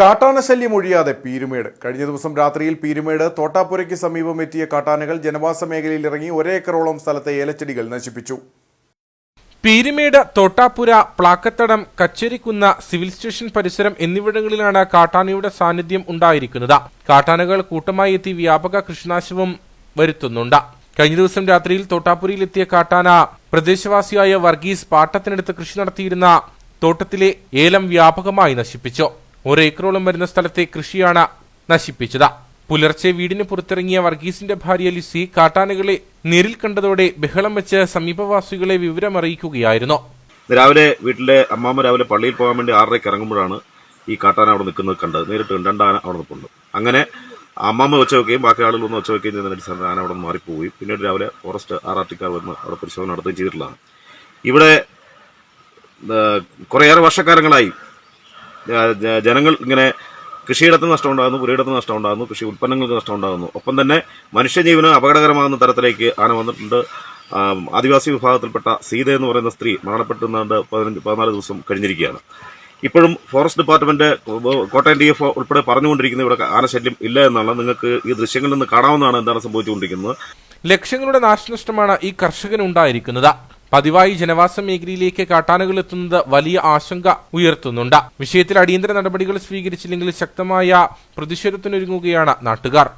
കാട്ടാനശല്യം ഒഴിയാതെ പീരുമേട്. കഴിഞ്ഞ ദിവസം രാത്രിയിൽ പീരുമേട് തോട്ടാപ്പുരയ്ക്ക് സമീപം എത്തിയ കാട്ടാനകൾ ജനവാസ മേഖലയിൽ ഇറങ്ങി ഒരേക്കറോളം സ്ഥലത്തെ ഏലച്ചെടികൾ നശിപ്പിച്ചു. പീരുമേട് തോട്ടാപ്പുര പ്ലാക്കത്തടം കച്ചേരിക്കുന്ന സിവിൽ സ്റ്റേഷൻ പരിസരം എന്നിവിടങ്ങളിലാണ് കാട്ടാനയുടെ സാന്നിധ്യം ഉണ്ടായിരിക്കുന്നത്. കാട്ടാനകൾ കൂട്ടമായി എത്തി വ്യാപക കൃഷിനാശവും വരുത്തുന്നുണ്ട്. കഴിഞ്ഞ ദിവസം രാത്രിയിൽ തോട്ടാപ്പുരയിലെത്തിയ കാട്ടാന പ്രദേശവാസിയായ വർഗീസ് പാട്ടത്തിനടുത്ത് കൃഷി നടത്തിയിരുന്ന തോട്ടത്തിലെ ഏലം വ്യാപകമായി നശിപ്പിച്ചു. ഒരേക്കറോളം വരുന്ന സ്ഥലത്തെ കൃഷിയാണ് നശിപ്പിച്ചത്. പുലർച്ചെ വീടിന് പുറത്തിറങ്ങിയ വർഗീസിന്റെ ഭാര്യ ലിസി കാട്ടാനകളെ നേരിൽ കണ്ടതോടെ ബഹളം വെച്ച് സമീപവാസികളെ വിവരമറിയിക്കുകയായിരുന്നു. രാവിലെ വീട്ടിലെ അമ്മാമ്മ രാവിലെ പള്ളിയിൽ പോകാൻ വേണ്ടി ആറരയ്ക്ക് ഇറങ്ങുമ്പോഴാണ് ഈ കാട്ടാന അവിടെ നിൽക്കുന്നത് കണ്ടത്. നേരിട്ട് രണ്ടാന അവിടെ നിൽപ്പുണ്ട്. അങ്ങനെ അമ്മാമ്മ വെച്ച് വെക്കുകയും ബാക്കി ആളുകൾ ഒന്ന് വെച്ച് വെക്കുകയും ചെയ്യുന്ന ആന അവിടെ നിന്ന് മാറിപ്പോവുകയും പിന്നീട് രാവിലെ ഫോറസ്റ്റ് ആറാട്ടിക്കാർ വന്ന് അവിടെ പരിശോധന നടത്തുകയും ചെയ്തിട്ടുള്ളതാണ്. ഇവിടെ കുറേയേറെ വർഷക്കാലങ്ങളായി ജനങ്ങൾ ഇങ്ങനെ കൃഷിയിടത്ത് നഷ്ടം ഉണ്ടാകുന്നു പുരയിടത്ത് നഷ്ടം ഉണ്ടാകുന്നു കൃഷി ഉൽപ്പന്നങ്ങൾക്ക് നഷ്ടം ഉണ്ടാകുന്നു. ഒപ്പം തന്നെ മനുഷ്യജീവന് അപകടകരമാകുന്ന തരത്തിലേക്ക് ആന വന്നിട്ടുണ്ട്. ആദിവാസി വിഭാഗത്തിൽപ്പെട്ട സീത എന്ന് പറയുന്ന സ്ത്രീ മരണപ്പെട്ടുന്നാണ്ട് പതിനഞ്ച് പതിനാല് ദിവസം കഴിഞ്ഞിരിക്കുകയാണ്. ഇപ്പോഴും forest department Kottayam D F ഉൾപ്പെടെ പറഞ്ഞുകൊണ്ടിരിക്കുന്നത് ഇവിടെ ആനശല്യം ഇല്ല എന്നാണ്. നിങ്ങൾക്ക് ഈ ദൃശ്യങ്ങളിൽ നിന്ന് കാണാവുന്നതാണ് എന്താണ് സംഭവിച്ചുകൊണ്ടിരിക്കുന്നത്. ലക്ഷങ്ങളുടെ നാശനഷ്ടമാണ് ഈ കർഷകനുണ്ടായിരിക്കുന്നത്. പതിവായി ജനവാസ മേഖലയിലേക്ക് കാട്ടാനകൾ എത്തുന്നത് വലിയ ആശങ്ക ഉയർത്തുന്നുണ്ട്. വിഷയത്തിൽ അടിയന്തര നടപടികൾ സ്വീകരിച്ചില്ലെങ്കിൽ ശക്തമായ പ്രതിഷേധത്തിനൊരുങ്ങുകയാണ് നാട്ടുകാർ.